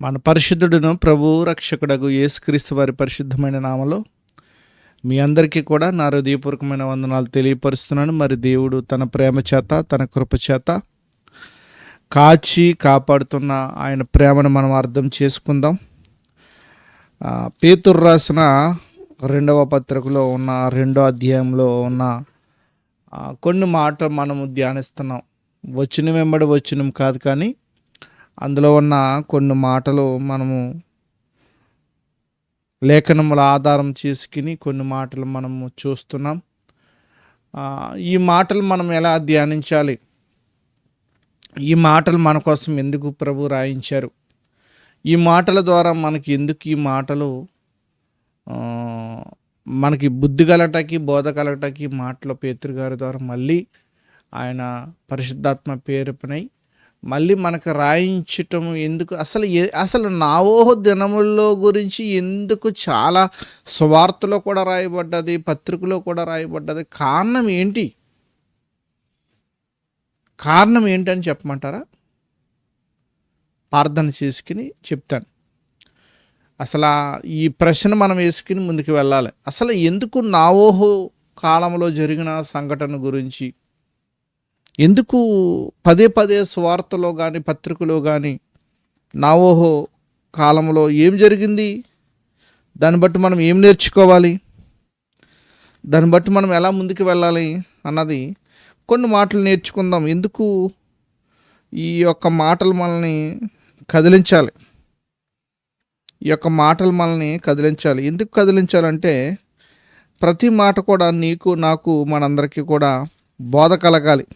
మన పరిశుద్ధుడును ప్రభు రక్షకుడకు యేసుక్రీస్తు వారి పరిశుద్ధమైన నామలో మీ అందరికీ కూడా నా హృదయపూర్వకమైన వందనాలు తెలియపరుస్తున్నాను. మరి దేవుడు తన ప్రేమ చేత తన కృప చేత కాచి కాపాడుతున్న ఆయన ప్రేమను మనం అర్థం చేసుకుందాం. పేతురు రాసిన రెండవ పత్రికలో ఉన్న రెండో అధ్యాయంలో ఉన్న కొన్ని మాటలు మనము ధ్యానిస్తున్నాం. వచ్చిన వెంబడి వచ్చినం కాదు కానీ అందులో ఉన్న కొన్ని మాటలు మనము లేఖనముల ఆధారం చేసుకుని కొన్ని మాటలు మనము చూస్తున్నాం. ఈ మాటలు మనం ఎలా ధ్యానించాలి? ఈ మాటలు మన కోసం ఎందుకు ప్రభు రాయించారు? ఈ మాటల ద్వారా మనకి ఎందుకు ఈ మాటలు మనకి బుద్ధి కలటకి బోధ కలటకి ఈ మాటలు పేతురు గారి ద్వారా మళ్ళీ ఆయన పరిశుద్ధాత్మ పేరుపనై మళ్ళీ మనకు రాయించటం ఎందుకు? అసలు ఏ- అసలు నావోహ దినముల్లో గురించి ఎందుకు చాలా స్వార్థలో కూడా రాయబడ్డది పత్రికలో కూడా రాయబడ్డది? కారణం ఏంటి? కారణం ఏంటని చెప్పమంటారా? ప్రార్థన చేసుకుని చెప్తాను. అసలు ఈ ప్రశ్న మనం వేసుకుని ముందుకు వెళ్ళాలి. అసలు ఎందుకు నావోహో కాలంలో జరిగిన సంఘటన గురించి ఎందుకు పదే పదే స్వార్థలో కానీ పత్రికలో కానీ నావోహో కాలంలో ఏం జరిగింది? దాన్ని బట్టి మనం ఏం నేర్చుకోవాలి? దాన్ని బట్టి మనం ఎలా ముందుకు వెళ్ళాలి అన్నది కొన్ని మాటలు నేర్చుకుందాం. ఎందుకు ఈ యొక్క మాటలు మనల్ని కదిలించాలి? ఈ యొక్క మాటలు మనల్ని కదిలించాలి. ఎందుకు కదిలించాలంటే ప్రతి మాట కూడా నీకు నాకు మనందరికీ కూడా బోధ కలగాలి.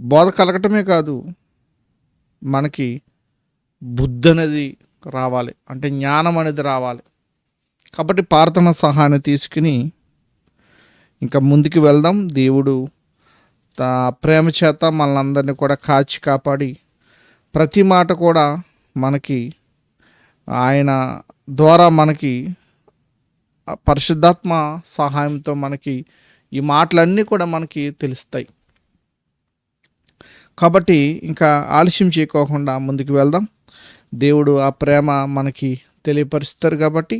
బోధ కలగటమే కాదు మనకి బుద్ధి అనేది రావాలి అంటే జ్ఞానం అనేది రావాలి. కాబట్టి ప్రార్థన సహాయాన్ని తీసుకుని ఇంకా ముందుకు వెళ్దాం. దేవుడు తా ప్రేమ చేత మనల్ని కూడా కాచి కాపాడి ప్రతి మాట కూడా మనకి ఆయన ద్వారా మనకి పరిశుద్ధాత్మ సహాయంతో మనకి ఈ మాటలన్నీ కూడా మనకి తెలుస్తాయి. కాబట్టి ఇంకా ఆలస్యం చేయకోకుండా ముందుకు వెళ్దాం. దేవుడు ఆ ప్రేమ మనకి తెలియపరుస్తారు కాబట్టి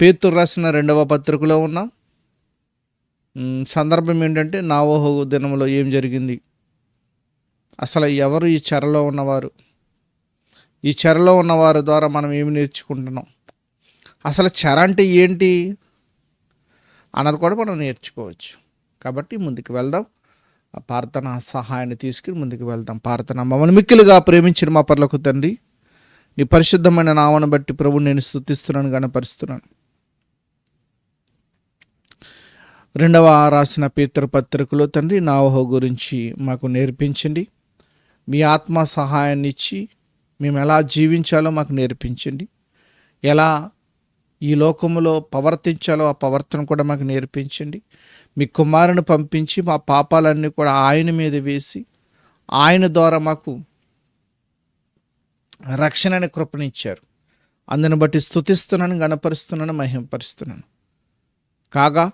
పేతురు రాసిన రెండవ పత్రికలో ఉన్నాం. సందర్భం ఏంటంటే నావోహో దినంలో ఏం జరిగింది? అసలు ఎవరు ఈ చెరలో ఉన్నవారు? ఈ చెరలో ఉన్నవారు ద్వారా మనం ఏమి నేర్చుకుంటున్నాం? అసలు చెర అంటే ఏంటి? అన్నది కూడా మనం నేర్చుకోవచ్చు. కాబట్టి ముందుకు వెళ్దాం. ఆ ప్రార్థన సహాయాన్ని తీసుకుని ముందుకు వెళ్దాం. ప్రార్థన మమ్మల్ని మిక్కిలుగా ప్రేమించిన మా పర్లకు తండ్రి నీ పరిశుద్ధమైన నామను బట్టి ప్రభు నేను స్థుతిస్తున్నాను గణపరుస్తున్నాను. రెండవ రాసిన పత్రికలో తండ్రి నావహో గురించి మాకు నేర్పించండి. మీ ఆత్మ సహాయాన్ని ఇచ్చి మేము ఎలా జీవించాలో మాకు నేర్పించండి. ఎలా ఈ లోకములో ప్రవర్తించాలో ఆ ప్రవర్తన కూడా మాకు నేర్పించండి. మీ కుమారుని పంపించి మా పాపాలన్నీ కూడా ఆయన మీద వేసి ఆయన ద్వారా మాకు రక్షణ అనే కృపనిచ్చారు. అందుని బట్టి స్థుతిస్తున్నాను గణపరుస్తున్నాను మహింపరుస్తున్నాను. కాగా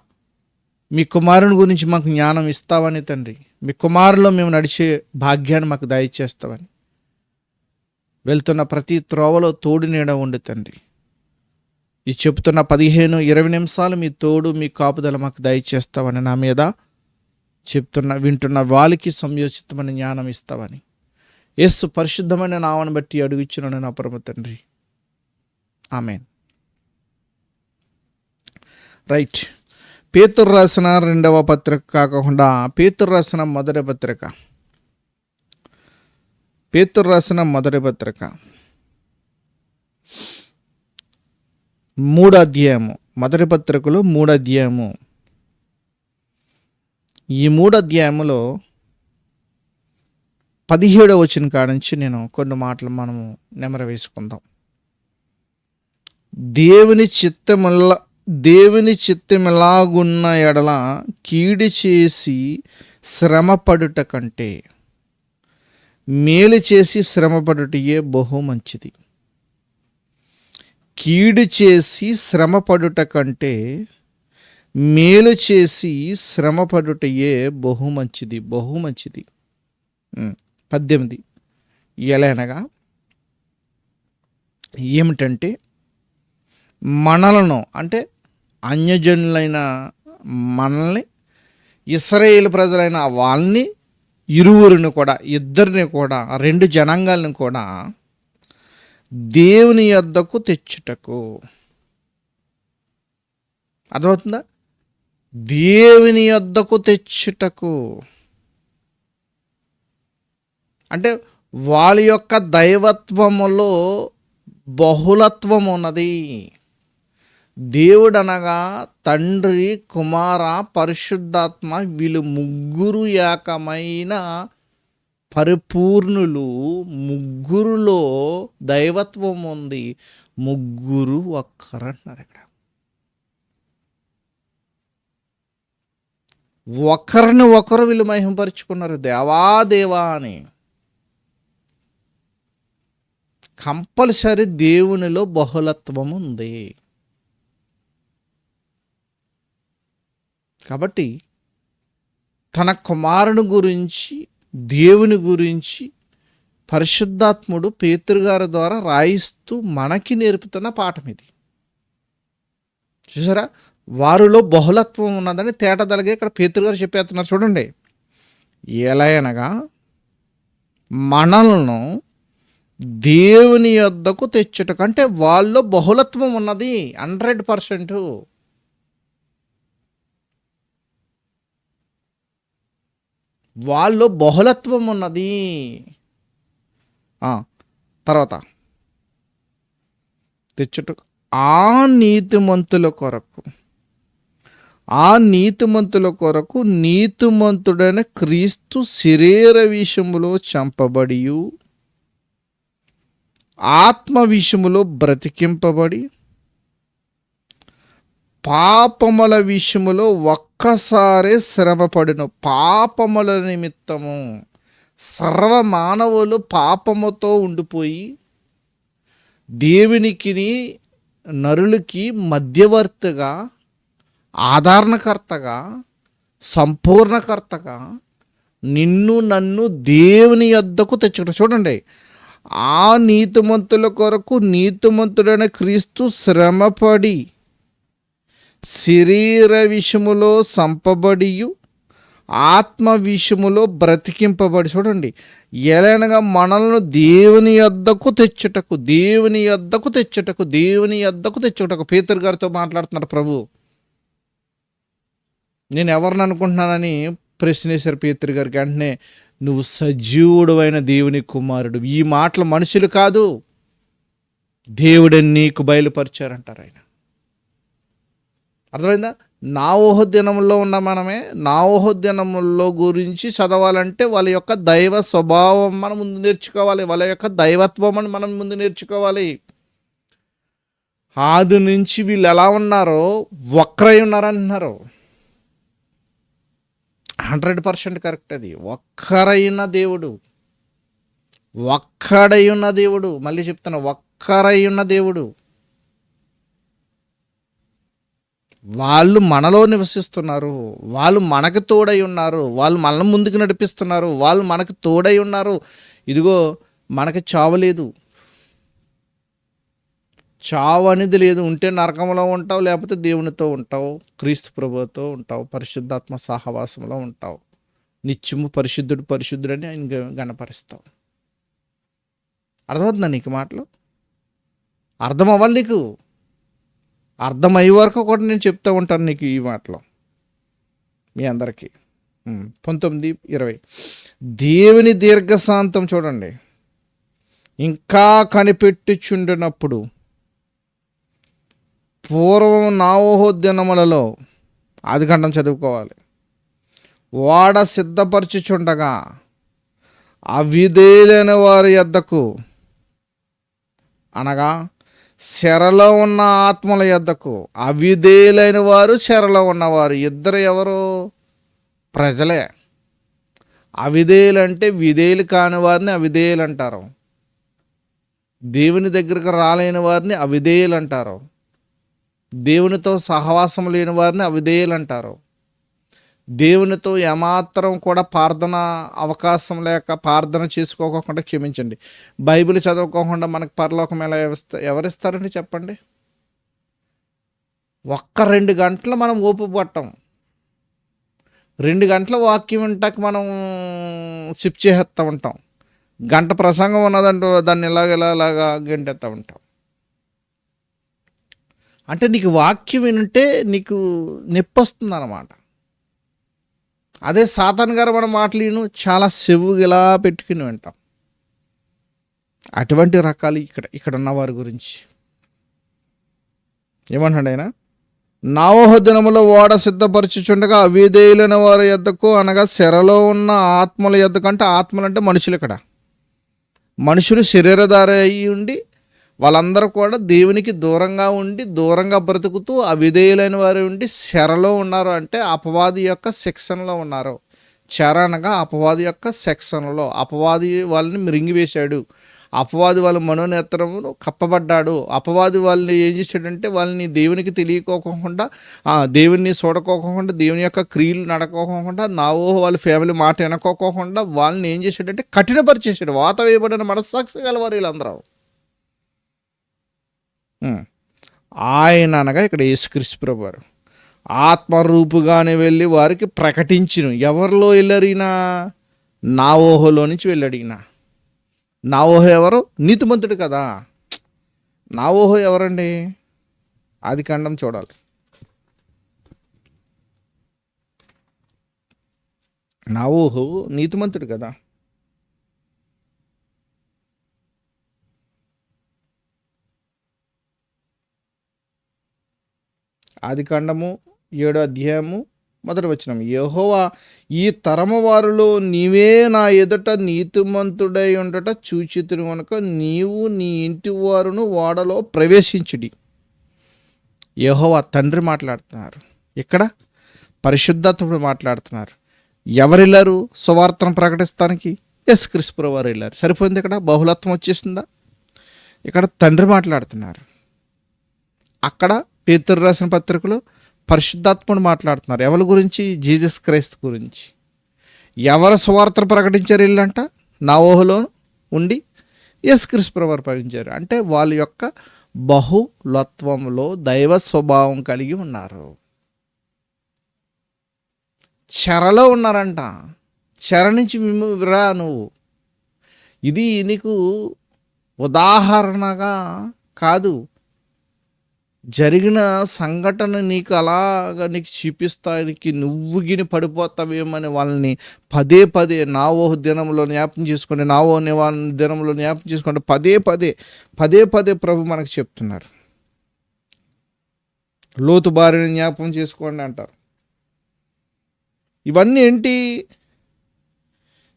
మీ కుమారుని గురించి మాకు జ్ఞానం ఇస్తావని తండ్రి. మీ కుమారులో మేము నడిచే భాగ్యాన్ని మాకు దయచేస్తావని. వెళ్తున్న ప్రతి త్రోవలో తోడు నీడ ఉండు తండ్రి. ఈ చెప్తున్న పదిహేను ఇరవై నిమిషాలు మీ తోడు మీ కాపుదల మాకు దయచేస్తావని నా మీద చెప్తున్న వింటున్న వాళ్ళకి సంయోచితమైన జ్ఞానం ఇస్తావని యేసు పరిశుద్ధమైన నావను బట్టి అడుగుచున్నాను నా పరమ తండ్రి. ఆమెన్. రైట్. పేతురు రాసిన రెండవ పత్రిక కాకుండా పేతురు రాసిన మొదటి పత్రిక. పేతురు రాసిన మొదటి పత్రిక. మూడు అధ్యాయము మొదటి పత్రికలో మూడు అధ్యాయము ఈ మూడు అధ్యాయములో పదిహేడవ వచ్చిన కాడ నుంచి నేను కొన్ని మాటలు మనము నెమర వేసుకుందాం. దేవుని చిత్తముల దేవుని చిత్తమిలాగున్న ఎడల కీడి చేసి శ్రమపడుట కంటే మేలు చేసి శ్రమపడుటయే బహు మంచిది కీడు చేసి శ్రమపడుట కంటే మేలు చేసి శ్రమపడుటయే బహు మంచిది బహు మంచిది పద్దెనిమిది ఎలానగా ఏమిటంటే మనలను అంటే అన్యజనులైన మనల్ని ఇస్రాయేల్ ప్రజలైన వాళ్ళని ఇరువురిని కూడా ఇద్దరిని కూడా రెండు జనాంగాలను కూడా దేవుని యొద్దకు తెచ్చుటకు. అర్థమవుతుందా? దేవుని యొద్దకు తెచ్చుటకు. అంటే వాళ్ళ యొక్క దైవత్వములో బహుళత్వం ఉన్నది దేవుడనగా తండ్రి కుమార పరిశుద్ధాత్మ వీళ్ళు ముగ్గురు ఏకమైన పరిపూర్ణులు ముగ్గురులో దైవత్వం ఉంది. ముగ్గురు ఒక్కరంటున్నారు ఇక్కడ. ఒకరిని ఒకరు వీళ్ళు మహింపరుచుకున్నారు. దేవాదేవా అని. కంపల్సరీ దేవునిలో బహుళత్వం ఉంది. కాబట్టి తన కుమారుని గురించి దేవుని గురించి పరిశుద్ధాత్ముడు పేతృగారి ద్వారా రాయిస్తూ మనకి నేర్పుతున్న పాఠం ఇది. చూసారా? వారిలో బహుళత్వం ఉన్నదని తేటదలగే ఇక్కడ పేతృగారు చెప్పేస్తున్నారు. చూడండి. ఎలా అనగా మనలను దేవుని యొద్దకు తెచ్చుట కంటే వాళ్ళలో బహుళత్వం ఉన్నది హండ్రెడ్ పర్సెంట్. వాళ్ళలో బహుళత్వం ఉన్నది. తర్వాత. తెచ్చుటకు ఆ నీతిమంతుల కొరకు ఆ నీతిమంతుల కొరకు నీతిమంతుడైన క్రీస్తు శరీర విషయములో చంపబడియు ఆత్మ విషయములో బ్రతికింపబడి పాపముల విషయములో ఒక్కసారే శ్రమపడును. పాపముల నిమిత్తము సర్వ మానవులు పాపముతో ఉండిపోయి దేవునికిని నరులకి మధ్యవర్తిగా ఆదరణకర్తగా సంపూర్ణకర్తగా నిన్ను నన్ను దేవుని యొద్దకు తెచ్చుకుంటా. చూడండి ఆ నీతిమంతుల కొరకు నీతిమంతుడైన క్రీస్తు శ్రమపడి శరీర విషములో సంపబడియు ఆత్మ విషములో బ్రతికింపబడి. చూడండి ఎలానగా మనల్ని దేవుని యొద్దకు తెచ్చుటకు దేవుని యొద్దకు తెచ్చుటకు దేవుని యొద్దకు తెచ్చుటకు పేతురు గారితో మాట్లాడుతున్నారు ప్రభు. నేను ఎవరిని అనుకుంటున్నానని ప్రశ్నేశారు పేతురు గారికి వెంటనే నువ్వు సజీవుడైన దేవుని కుమారుడు. ఈ మాటలు మనుషులు కాదు దేవుడని నీకు బయలుపరిచారంటారు ఆయన. అర్థమైందా? నా ఊహోద్యనంలో ఉన్న మనమే నా ఊహోద్యనముల్లో గురించి చదవాలంటే వాళ్ళ యొక్క దైవ స్వభావం మనం ముందు నేర్చుకోవాలి. వాళ్ళ యొక్క దైవత్వం అని మనం ముందు నేర్చుకోవాలి. ఆది నుంచి వీళ్ళు ఎలా ఉన్నారో ఒక్కరై ఉన్నారంటున్నారు. హండ్రెడ్ పర్సెంట్ కరెక్ట్ అది. ఒక్కరైన దేవుడు. ఒక్కడై ఉన్న దేవుడు. మళ్ళీ చెప్తున్నా ఒక్కరై ఉన్న దేవుడు. వాళ్ళు మనలో నివసిస్తున్నారు వాళ్ళు మనకు తోడై ఉన్నారు వాళ్ళు మనల్ని ముందుకు నడిపిస్తున్నారు వాళ్ళు మనకు తోడై ఉన్నారు. ఇదిగో మనకి చావలేదు చావు అనేది లేదు. ఉంటే నరకంలో ఉంటావు లేకపోతే దేవునితో ఉంటావు క్రీస్తు ప్రభుతో ఉంటావు పరిశుద్ధాత్మ సహవాసంలో ఉంటావు. నిత్యము పరిశుద్ధుడు పరిశుద్ధుడని ఆయన గ- గణపరుస్తావు. అర్థమవుతుందా నీకు మాటలు? అర్థం అవ్వాలి నీకు? అర్థమయ్యే వరకు కూడా నేను చెప్తూ ఉంటాను నీకు ఈ మాటలో. మీ అందరికీ. పంతొమ్మిది ఇరవై. దేవుని దీర్ఘశాంతం చూడండి. ఇంకా కనిపెట్టుచుండినప్పుడు పూర్వం నావోహోద్యనములలో ఆది చదువుకోవాలి. వాడ సిద్ధపరచుచుండగా అవిధేయులైన వారి యొద్దకు అనగా శరలో ఉన్న ఆత్మల యొద్దకు. అవిధేయులైన వారు శరలో ఉన్నవారు. ఇద్దరు ఎవరు? ప్రజలే. అవిధేయులు అంటే విధేయులు కాని వారిని అవిధేయులు అంటారు. దేవుని దగ్గరకు రాలేని వారిని అవిధేయులు అంటారు. దేవునితో సహవాసం లేని వారిని అవిధేయులు అంటారు. దేవునితో ఏమాత్రం కూడా ప్రార్థన అవకాశం లేక ప్రార్థన చేసుకోకుండా క్షమించండి. బైబిల్ చదువుకోకుండా మనకు పరలోకం ఎలా ఎవరిస్తారండి చెప్పండి? ఒక్క రెండు గంటలు మనం ఓపు పట్టాం. రెండు గంటల వాక్యం వింటాక మనం సిప్ చేసేస్తూ ఉంటాం. గంట ప్రసంగం ఉన్నదంటూ దాన్ని ఇలాగ ఇలా ఇలాగా గంటెత్తా ఉంటాం. అంటే నీకు వాక్యం వింటే నీకు నొప్పి వస్తుంది అన్నమాట అదే సాతాన్ గారు మన మాటలు చాలా చెవుగా ఇలా పెట్టుకుని వింటాం. అటువంటి రకాలు ఇక్కడ ఇక్కడ ఉన్న వారి గురించి. ఏమంటాడు ఆయన? నావోహ దినములో ఓడ సిద్ధపరచుచుండగా అవిధేయులైన వారి ఎద్దకు అనగా శరలో ఉన్న ఆత్మల యొద్దకు అంటే ఆత్మలు అంటే మనుషులు ఇక్కడ. మనుషులు శరీరధార అయి ఉండి వాళ్ళందరూ కూడా దేవునికి దూరంగా ఉండి దూరంగా బ్రతుకుతూ అవిధేయులైన వారు ఉండి శరలో ఉన్నారు అంటే అపవాది యొక్క సెక్షన్లో ఉన్నారు. చెర అనగా అపవాది యొక్క సెక్షన్లో అపవాది వాళ్ళని మృంగివేశాడు. అపవాది వాళ్ళ మనోనేత్రమును కప్పబడ్డాడు. అపవాది వాళ్ళని ఏం చేశాడంటే వాళ్ళని దేవునికి తెలియకోకుండా దేవుని చూడకోకుండా దేవుని యొక్క క్రియలు నడకోకుండా నావో వాళ్ళ ఫ్యామిలీ మాట వినకోకుండా వాళ్ళని ఏం చేశాడంటే కఠినపరిచేసాడు వాత వేయబడిన మనస్సాక్షి గలవారు వీళ్ళందరూ. ఆయన అనగా ఇక్కడ యేసుక్రీస్తు ప్రభు వారు ఆత్మరూపుగానే వెళ్ళి వారికి ప్రకటించిన. ఎవరిలో వెళ్ళారు నా ఓహోలో నుంచి వెళ్ళాడు నా నావోహో ఎవరు? నీతిమంతుడు కదా. నావోహో ఎవరండి? ఆది ఖండం చూడాలి. నావోహో నీతిమంతుడు కదా. ఆదికాండము ఏడో అధ్యాయము మొదటి వచనం. యహోవా ఈ తరము వారిలో నీవే నా ఎదుట నీతిమంతుడై ఉండట చూచితుని కనుక నీవు నీ ఇంటి వారును వాడలో ప్రవేశించుడి. యహోవా తండ్రి మాట్లాడుతున్నారు. ఇక్కడ పరిశుద్ధత్వుడు మాట్లాడుతున్నారు. ఎవరు సువార్తను ప్రకటిస్తానికి? ఎస్ క్రిస్పుర వారు వెళ్ళారు. సరిపోయింది ఇక్కడ బహుళత్వం వచ్చేసిందా? ఇక్కడ తండ్రి మాట్లాడుతున్నారు. అక్కడ పేతురు రాసిన పత్రికలో పరిశుద్ధాత్ముడు మాట్లాడుతున్నారు. ఎవరి గురించి? జీసస్ క్రైస్త్ గురించి. ఎవరు సువార్త ప్రకటించారు వీళ్ళంట? నా ఊహలో ఉండి ఎస్ ప్రభు ప్రకటించారు. అంటే వాళ్ళ యొక్క బహులత్వంలో దైవ స్వభావం కలిగి ఉన్నారు. చెరలో ఉన్నారంట. చెర నుంచి విము రా నువ్వు. ఇది నీకు ఉదాహరణగా కాదు. జరిగిన సంఘటన నీకు అలాగ నీకు చూపిస్తానికి నువ్వు గిని పడిపోతావేమని వాళ్ళని పదే పదే నావో దినంలో జ్ఞాపం చేసుకోండి నావో నివారణ దినంలో జ్ఞాపం చేసుకోండి పదే పదే పదే పదే ప్రభు మనకు చెప్తున్నారు. లోతు బారిని జ్ఞాపం చేసుకోండి అంటారు. ఇవన్నీ ఏంటి?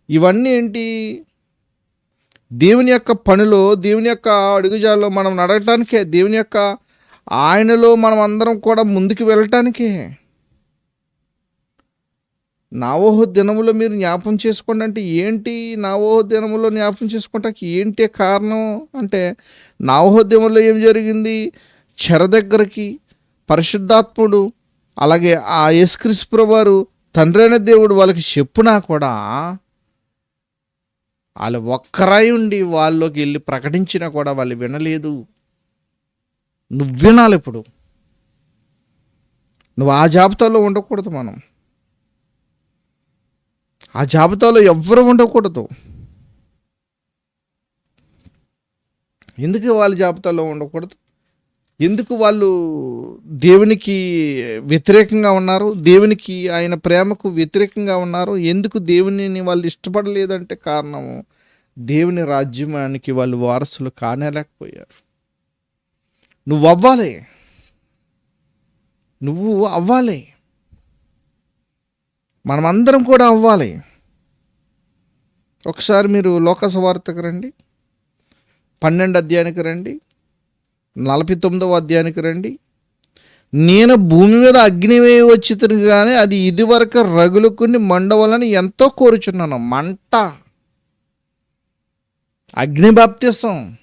ఇవన్నీ ఏంటి? దేవుని యొక్క పనిలో దేవుని యొక్క అడుగుజాల్లో మనం నడవటానికే దేవుని యొక్క ఆయనలో మనం అందరం కూడా ముందుకు వెళ్ళటానికే. నావోహ దినములో మీరు జ్ఞాపం చేసుకోండి అంటే ఏంటి నావోహ దినములో జ్ఞాపం చేసుకోవటానికి ఏంటి కారణం? అంటే నావోహ ఏం జరిగింది? చెర దగ్గరికి పరిశుద్ధాత్ముడు అలాగే ఆ యేసుక్రీస్తు వారు తండ్రైన దేవుడు వాళ్ళకి చెప్పునా కూడా వాళ్ళు ఒక్కరై ఉండి వాళ్ళలోకి వెళ్ళి ప్రకటించినా కూడా వాళ్ళు వినలేదు. నువ్వు వినాలి ఇప్పుడు. నువ్వు ఆ జాబితాలో ఉండకూడదు మనం. ఆ జాబితాలో ఎవ్వరు ఉండకూడదు. ఎందుకు వాళ్ళ జాబితాలో ఉండకూడదు? ఎందుకు వాళ్ళు దేవునికి వ్యతిరేకంగా ఉన్నారు? దేవునికి ఆయన ప్రేమకు వ్యతిరేకంగా ఉన్నారు? ఎందుకు దేవునిని వాళ్ళు ఇష్టపడలేదంటే కారణము? దేవుని రాజ్యానికి వాళ్ళు వారసులు కానేలేకపోయారు. నువ్వు అవ్వాలి నువ్వు అవ్వాలి. మనమందరం కూడా అవ్వాలి. ఒకసారి మీరు లోకస వార్తకు రండి. పన్నెండు అధ్యాయానికి రండి. నలభై తొమ్మిదవ అధ్యాయానికి రండి. నేను భూమి మీద అగ్నివే వచ్చితును కానీ అది ఇదివరకు రగులుకుని మండవలని ఎంతో కోరుచున్నాను. మంట. అగ్ని బాప్తిసం.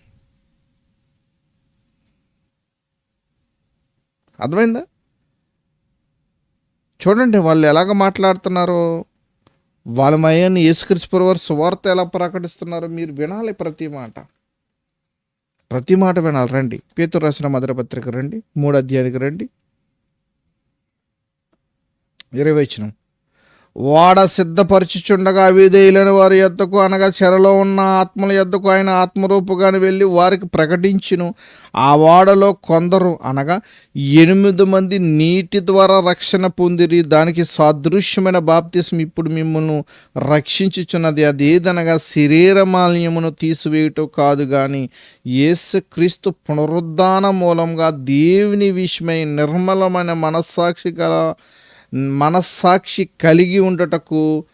అర్థమైందా? చూడండి వాళ్ళు ఎలాగ మాట్లాడుతున్నారో వాళ్ళ మయాన్ని యేసుక్రీస్తు వారు సువార్త ఎలా ప్రకటిస్తున్నారో మీరు వినాలి ప్రతి మాట. ప్రతి మాట వినాలి. రండి. పేతురు రాసిన మధురపత్రిక రండి. మూడు అధ్యాయానికి రండి. ఇరవై వచ్చినాం వాడ సిద్ధపరచుచుండగా విధేయులైన వారి యొద్దకు అనగా చెరలో ఉన్న ఆత్మల యొద్దకు ఆయన ఆత్మరూపుగాని వెళ్ళి వారికి ప్రకటించును. ఆ వాడలో కొందరు అనగా ఎనిమిది మంది నీటి ద్వారా రక్షణ పొందిరి. దానికి సాదృశ్యమైన బాప్తిసం ఇప్పుడు మిమ్మల్ని రక్షించుచున్నది. అది ఏదనగా శరీరమాల్యమును తీసివేయటం కాదు కానీ యేసుక్రీస్తు పునరుద్ధాన మూలంగా దేవుని విషయమై నిర్మలమైన మనస్సాక్షి గల మనస్సాక్షి కలిగి ఉండటకు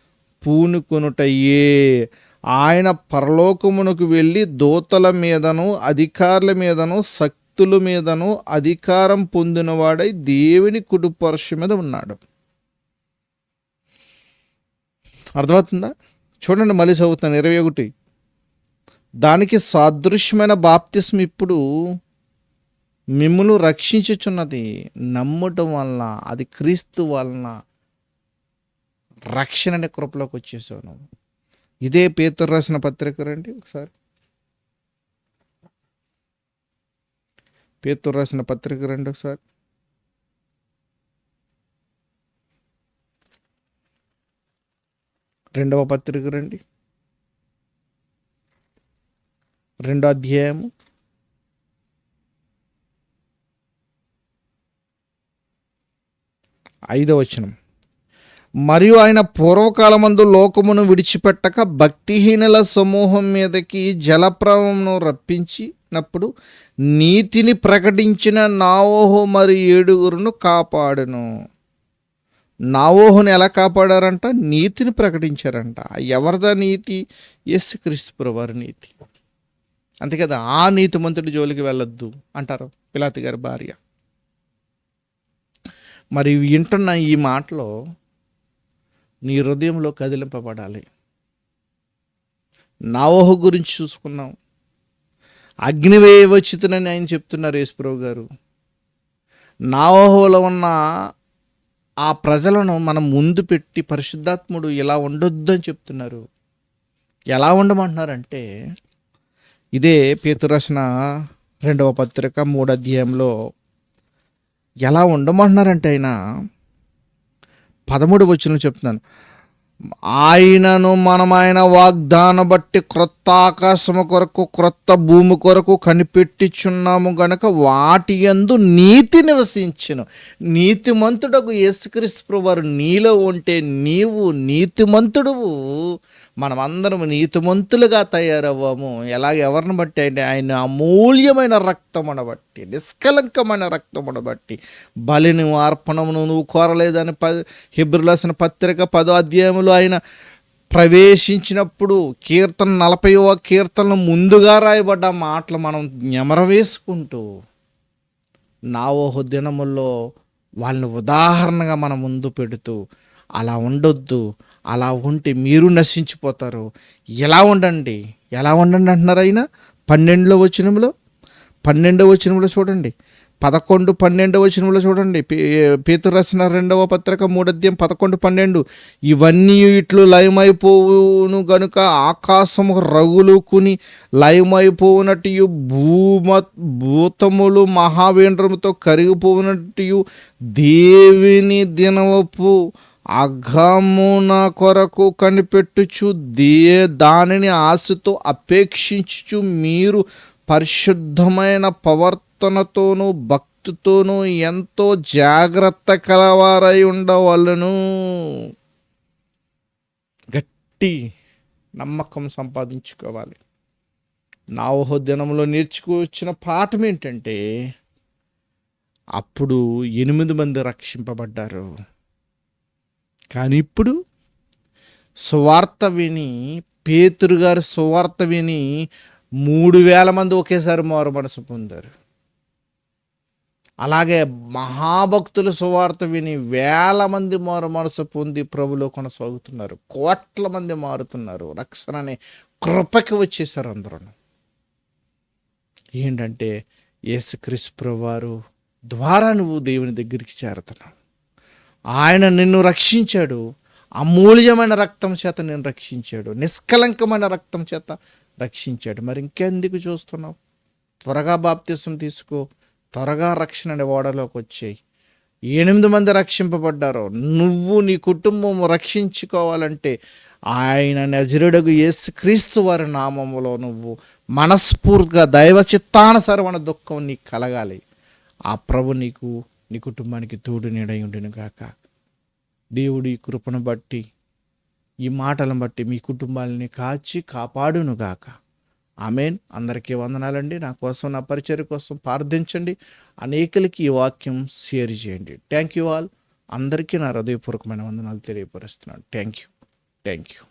పూనుకొనుటయే ఆయన పరలోకమునకు వెళ్ళి దూతల మీదను అధికారుల మీదను శక్తుల మీదను అధికారం పొందినవాడై దేవుని కుటుంబర్ష మీద ఉన్నాడు. అర్థమవుతుందా? చూడండి మళ్ళీ చదువుతాను ఇరవై ఒకటి. దానికి సాదృశ్యమైన బాప్తిస్మ ఇప్పుడు మిమ్మల్ని రక్షించుచున్నది నమ్మటం వలన అది క్రీస్తు వలన రక్షణ అనే కృపలోకి వచ్చేసాను. ఇదే పేతురు రాసిన పత్రిక రండి ఒకసారి. పేతురు రాసిన పత్రిక రండి ఒకసారి. రెండవ పత్రిక రండి. రెండో అధ్యాయము. ఐదవ వచనం. మరియు ఆయన పూర్వకాలమందు లోకమును విడిచిపెట్టక భక్తిహీనుల సమూహం మీదకి జలప్రవమును రప్పించినప్పుడు నీతిని ప్రకటించిన నావోహు మరి ఏడుగురును కాపాడును. నావోహుని ఎలా కాపాడారంట? నీతిని ప్రకటించారంట. ఎవరిదా నీతి? యేసుక్రీస్తు వారి నీతి. అంతే కదా ఆ నీతిమంతుడి జోలికి వెళ్ళొద్దు అంటారు పిలాతి గారి భార్య. మరి వింటున్న ఈ మాటలో నీ హృదయంలో కదిలింపబడాలి. నావోహ గురించి చూసుకున్నాం అగ్నివేయవచ్చితనని ఆయన చెప్తున్నారు యేసుప్రభు గారు. నావోహోలో ఉన్న ఆ ప్రజలను మనం ముందు పెట్టి పరిశుద్ధాత్ముడు ఇలా ఉండొద్దు అని చెప్తున్నారు. ఎలా ఉండమంటున్నారంటే ఇదే పేతురసన రెండవ పత్రిక మూడు అధ్యాయంలో ఎలా ఉండమంటున్నారంటే ఆయన? పదమూడు వచ్చిన చెప్తున్నాను. ఆయనను మనం ఆయన వాగ్దానం బట్టి క్రొత్త ఆకాశము కొరకు క్రొత్త భూమి కొరకు కనిపెట్టిచున్నాము గనక వాటి యందు నీతి నివసించను. నీతిమంతుడకు యేసుక్రీస్తు వారు నీలో ఉంటే నీవు నీతిమంతుడువు. మనమందరం నీతిమంతులుగా తయారవ్వము. ఎలాగ ఎవరిని బట్టి అంటే ఆయన అమూల్యమైన రక్తమును బట్టి నిష్కలంకమైన రక్తమును బట్టి బలిని అర్పణమును నువ్వు కోరలేదని ప హిబ్రులసిన పత్రిక పదో అధ్యాయంలో ఆయన ప్రవేశించినప్పుడు కీర్తన నలభైవ కీర్తనలు ముందుగా రాయబడ్డ మాటలు మనం నెమరవేసుకుంటూ వేసుకుంటూ నావోహు దినముల్లో వాళ్ళని ఉదాహరణగా మన ముందు పెడుతూ అలా ఉండొద్దు. అలా ఉంటే మీరు నశించిపోతారు. ఎలా ఉండండి? ఎలా ఉండండి అంటున్నారు ఆయన? పన్నెండులో వచనంలో? పన్నెండవ వచనంలో చూడండి. పదకొండు పన్నెండవ వచనంలో చూడండి. పే- పేతురు రాసిన రెండవ పత్రిక మూడద్యం పదకొండు పన్నెండు. ఇవన్నీ ఇట్లు లయమైపోవును గనుక ఆకాశము రగులుకుని లయమైపోవునట్టు భూమ భూతములు మహావేంద్రముతో కరిగిపోవునట్టు దేవిని దినవపు అఘమున కొరకు కనిపెట్టుచు దే దానిని ఆశతో అపేక్షించుచు మీరు పరిశుద్ధమైన ప్రవర్తనతోనూ భక్తితోనూ ఎంతో జాగ్రత్త కలవారై ఉండవలను. గట్టి నమ్మకం సంపాదించుకోవాలి. నావహో దినంలో నేర్చుకొచ్చిన పాఠం ఏంటంటే అప్పుడు ఎనిమిది మంది రక్షింపబడ్డారు. కానీ ఇప్పుడు సువార్త విని పేతురు గారు సువార్త విని మూడు వేల మంది ఒకేసారి మారు మనసు పొందారు. అలాగే మహాభక్తులు సువార్త విని వేల మంది మారు మనసు పొంది ప్రభులో కొనసాగుతున్నారు. కోట్ల మంది మారుతున్నారు. రక్షణ అనే కృపకి వచ్చేసారు అందరూ ఏంటంటే యేసుక్రీస్తు వారు ద్వారా నువ్వు దేవుని దగ్గరికి చేరుతున్నావు. ఆయన నిన్ను రక్షించాడు. అమూల్యమైన రక్తం చేత నేను రక్షించాడు. నిష్కలంకమైన రక్తం చేత రక్షించాడు. మరి ఇంకెందుకు చూస్తున్నావు? త్వరగా బాప్తిసం తీసుకో. త్వరగా రక్షణ అనే ఓడలోకి వచ్చేయి. ఎనిమిది మంది రక్షింపబడ్డారు. నువ్వు నీ కుటుంబం రక్షించుకోవాలంటే ఆయన నజరుడగు ఏసు క్రీస్తు వారి నామములో నువ్వు మనస్ఫూర్తిగా దైవ చిత్తానుసరమైన దుఃఖం నీకు కలగాలి. ఆ ప్రభు నీకు నీ కుటుంబానికి తోడు నీడై ఉండిను గాక. దేవుడి కృపను బట్టి ఈ మాటలను బట్టి మీ కుటుంబాలని కాచి కాపాడును గాక. ఆమెన్. అందరికీ వందనాలండి. నా కోసం నా పరిచయం కోసం ప్రార్థించండి. అనేకులకి ఈ వాక్యం షేర్ చేయండి. Thank you all. అందరికీ నా హృదయపూర్వకమైన వందనాలు తెలియపరుస్తున్నాను. Thank you. Thank you.